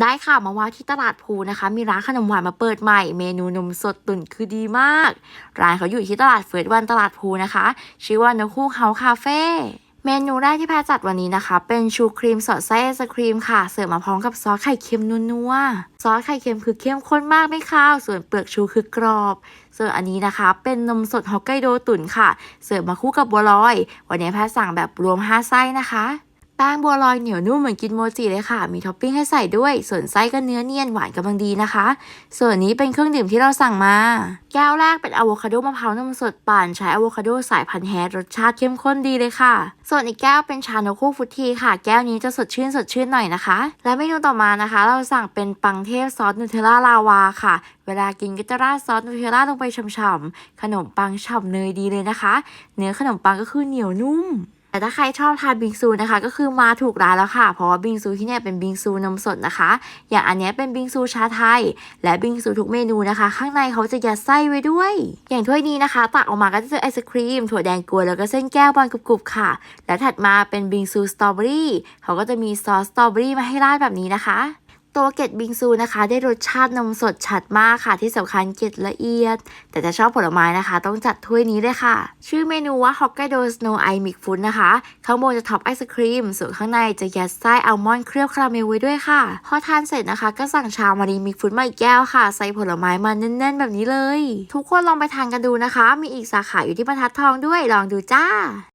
ได้ค่ะมาว่าที่ตลาดภูนะคะ มีร้านขนมหวานมาเปิดใหม่ เมนูนมสดตุ๋นคือดีมาก ร้านเขาอยู่ที่ตลาดเฟิร์สวันตลาดภูนะคะ ชื่อว่านกคู่เฮาคาเฟ่เมนูแรกที่แพรจัดวันนี้นะคะ เป็นชูครีมสอดไส้ไอศครีมค่ะ เสิร์ฟมาพร้อมกับซอสไข่เค็มนัวๆซอสไข่เค็มคือเข้มข้นมากไม่คาว ส่วนเปลือกชูคือกรอบ ส่วนอันนี้นะคะ เป็นนมสดฮอกไกโดตุ๋นค่ะ เสิร์ฟมาคู่กับบัวลอย วันนี้แพรสั่งแบบรวม 5 ไส้นะคะ แป้งบัวลอยเหนียวนุ่มเหมือนกินโมจิเลยค่ะ มีท็อปปิ้งให้ใส่ด้วย ส่วนไส้ก็เนื้อเนียนหวานกำลังดีนะคะ ส่วนนี้เป็นเครื่องดื่มที่เราสั่งมา แก้วแรกเป็นอะโวคาโดมะพร้าวนมสดปั่นใช้อะโวคาโดสายพันธุ์แฮรสชาติเข้มข้นดีเลยค่ะ ส่วนอีกแก้วเป็นชานกคู่ฟุตทีค่ะ แก้วนี้จะสดชื่นสดชื่นหน่อยนะคะ และเมนูต่อมานะคะ เราสั่งเป็นปังเทพซอสนูเทลล่าลาวาค่ะ เวลากินก็จะราดซอสนูเทลล่าลงไปฉ่ำๆขนมปังฉ่ำเนยดีเลยนะคะ เนื้อขนมปังก็คือเหนียวนุ่ม แต่ถ้าใครชอบทานบิงซูนะคะ ก็คือมาถูกร้านแล้วค่ะ เพราะว่าบิงซูที่เนี่ยเป็นบิงซูนมสดนะคะ อย่างอันนี้เป็นบิงซูชาไทย และบิงซูทุกเมนูนะคะ ข้างในเขาจะยัดไส้ไว้ด้วย อย่างถ้วยนี้นะคะ ตักออกมาก็จะเจอไอศครีม ถั่วแดงกวนแล้วก็เส้นแก้วบอลกรุบๆค่ะ และถัดมาเป็นบิงซูสตรอเบอรี่เขาก็จะมีซอสสตรอเบอรี่มาให้ราดแบบนี้นะคะ ตัวเกล็ดบิงซูนะคะ ได้รสชาตินมสดชัดมากค่ะ ที่สำคัญเกล็ดละเอียด แต่ถ้าชอบผลไม้นะคะ ต้องจัดถ้วยนี้เลยค่ะ ชื่อเมนูว่าฮอกไกโดสโนไอมิกฟุตนะคะ ข้างบนจะท็อปไอศครีม ส่วนข้างในจะยัดไส้อัลมอนด์เคลือบคาราเมลไว้ด้วยค่ะ พอทานเสร็จนะคะ ก็สั่งชามารีมิกฟุตมาอีกแก้วค่ะ ใส่ผลไม้มาแน่น ๆ แบบนี้เลย ทุกคนลองไปทานกันดูนะคะ มีอีกสาขาอยู่ที่บรรทัดทองด้วยลองดูจ้า